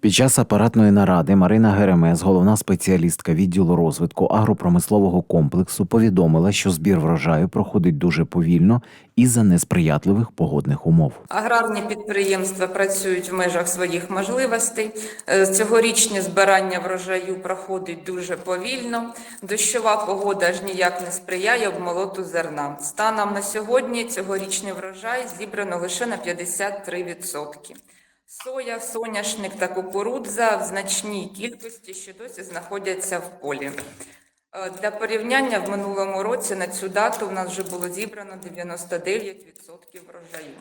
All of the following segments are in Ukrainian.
Під час апаратної наради Марина Геремес, головна спеціалістка відділу розвитку агропромислового комплексу, повідомила, що збір врожаю проходить дуже повільно із-за несприятливих погодних умов. Аграрні підприємства працюють в межах своїх можливостей. Е, Цьогорічне збирання врожаю проходить дуже повільно. Дощова погода ж ніяк не сприяє обмолоту зерна. Станом на сьогодні цьогорічний врожай зібрано лише на 53%. Соя, соняшник та кукурудза в значній кількості ще досі знаходяться в полі. Е, Для порівняння в минулому році на цю дату в нас вже було зібрано 99% врожаю.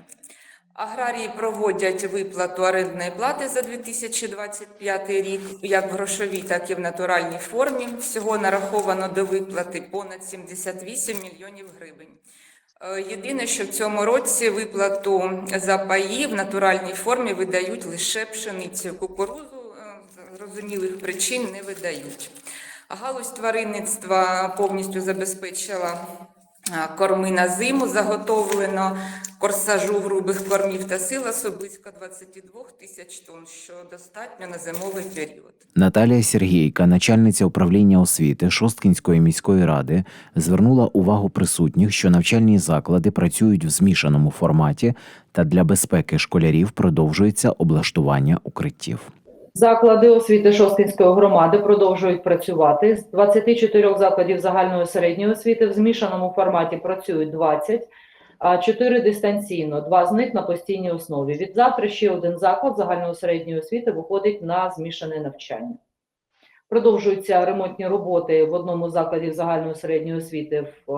Аграрії проводять виплату орендної плати за 2025 рік як в грошовій, так і в натуральній формі. Всього нараховано до виплати понад 78 мільйонів гривень. Е, Єдине, що в цьому році виплату за паї в натуральній формі видають лише пшеницю. Кукурузу е, з зрозумілих причин не видають. Галузь тваринництва повністю забезпечила корми на зиму, заготовлено корсажу грубих кормів та силосу близько 22 тисяч тонн, що достатньо на зимовий період. Наталія Сергійка, начальниця управління освіти Шосткінської міської ради, звернула увагу присутніх, що навчальні заклади працюють в змішаному форматі та для безпеки школярів продовжується облаштування укриттів. Заклади освіти Шосткинської громади продовжують працювати. З 24 закладів загальної середньої освіти в змішаному форматі працюють 20, а 4 дистанційно, два з них на постійній основі. Від завтра ще один заклад загальної середньої освіти виходить на змішане навчання. Продовжуються ремонтні роботи в одному з закладів загальної середньої освіти в,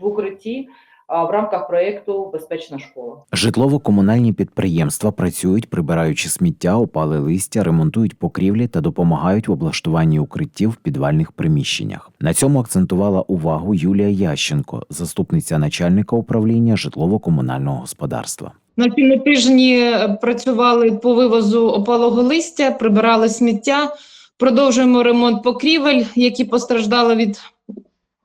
в укритті в рамках проєкту Безпечна школа. Житлово-комунальні підприємства працюють, прибираючи сміття, опали листя, ремонтують покрівлі та допомагають в облаштуванні укриттів в підвальних приміщеннях. На цьому акцентувала увагу Юлія Ященко, заступниця начальника управління житлово-комунального господарства. На цьому тижні працювали по вивозу опалого листя, прибирали сміття, продовжуємо ремонт покрівель, які постраждали від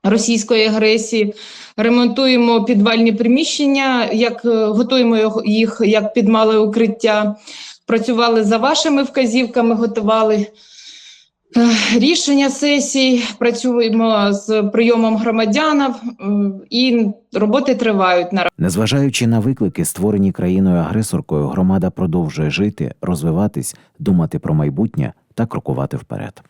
російської агресії. Ремонтуємо підвальні приміщення, як е, готуємо їх як під мале укриття. Працювали за вашими вказівками, готували е, рішення сесій, працюємо з прийомом громадян е, і роботи тривають на Незважаючи на виклики, створені країною-агресоркою, громада продовжує жити, розвиватись, думати про майбутнє та крокувати вперед.